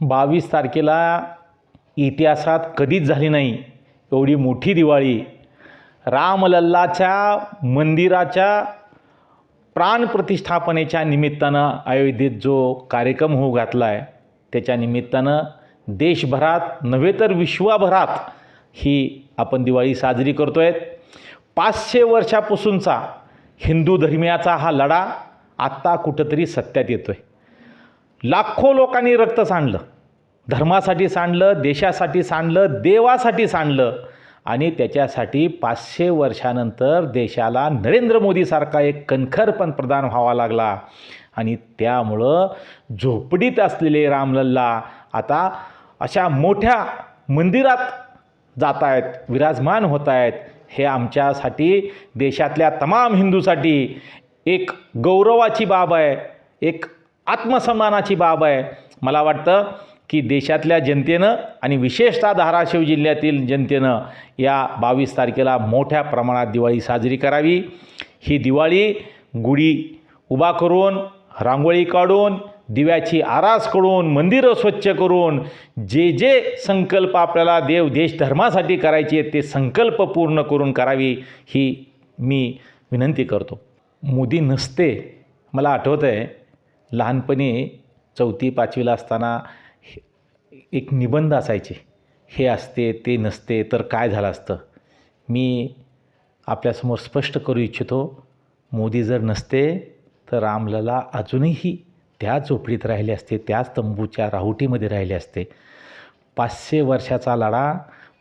बावीस तारखेला इतिहासात कधीच झाली नाही. एवढी मोठी दिवाळी. रामलल्लाच्या मंदिराच्या प्राणप्रतिष्ठापनेच्या निमित्तानं अयोध्येत जो कार्यक्रम होऊ घातला आहे त्याच्या निमित्तानं देशभरात नव्हे तर विश्वभरात ही आपण दिवाळी साजरी करतो आहे पाचशे वर्षापासूनचा हिंदू धर्मियाचा हा लढा आत्ता कुठंतरी सत्यात येतो आहे लाखो लोकांनी रक्त सांडलं. धर्मासाठी सांडलं देशासाठी सांडलं देवासाठी सांडलं. आणि त्याच्यासाठी पाचशे वर्षानंतर देशाला नरेंद्र मोदीसारखा एक कणखर पंतप्रधान व्हावा लागला. आणि त्यामुळं झोपडीत असलेले रामलल्ला आता अशा मोठ्या मंदिरात जात आहेत विराजमान होत आहेत हे आमच्यासाठी देशातल्या तमाम हिंदूसाठी एक गौरवाची बाब आहे. एक आत्मसन्मानाची बाब आहे. मला वाटतं की देशातल्या जनतेनं आणि विशेषतः धाराशिव जिल्ह्यातील जनतेनं या बावीस तारखेला मोठ्या प्रमाणात दिवाळी साजरी करावी. ही दिवाळी गुढी उभा करून रांगोळी काढून दिव्याची आरास करून मंदिरं स्वच्छ करून जे जे संकल्प आपल्याला देव देश धर्मासाठी करायचे आहेत ते संकल्प पूर्ण करून करावी ही मी विनंती करतो. मोदी नसते. मला आठवतं आहे लहानपणी चौथी पाचवीला असताना एक निबंध असायचे. हे असते ते नसते तर काय झालं असतं? मी आपल्यासमोर स्पष्ट करू इच्छितो मोदी जर नसते तर रामलला अजूनही त्या झोपडीत राहिले असते त्याच तंबूच्या राहुटीमध्ये राहिले असते. पाचशे वर्षाचा लढा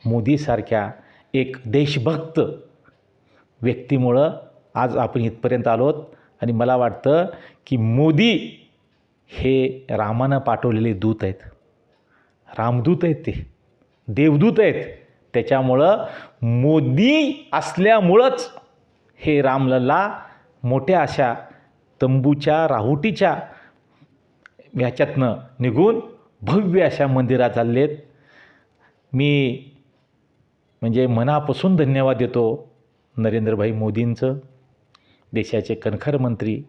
मोदीसारख्या एक देशभक्त व्यक्तीमुळं आज आपण इथपर्यंत आलोत. आणि मला वाटतं की मोदी हे रामानं पाठवलेले दूत आहेत. रामदूत आहेत ते. देवदूत आहेत. त्याच्यामुळं मोदी असल्यामुळंच हे रामलल्ला मोठ्या अशा तंबूच्या राहुटीच्या ह्याच्यातनं निघून भव्य अशा मंदिरात चाललेत मी म्हणजे मनापासून धन्यवाद देतो नरेंद्रभाई मोदींचं. देशाचे कणखर मंत्री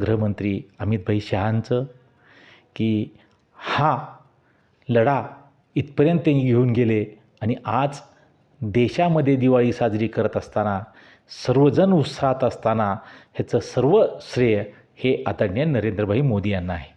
गृहमंत्री अमितभाई शहांचं की हा लढा इथपर्यंत ते घेऊन गेले आणि आज देशामध्ये दिवाळी साजरी करत असताना सर्वजण उत्साहात असताना ह्याचं सर्व श्रेय हे आदरणीय नरेंद्रभाई मोदी यांना आहे.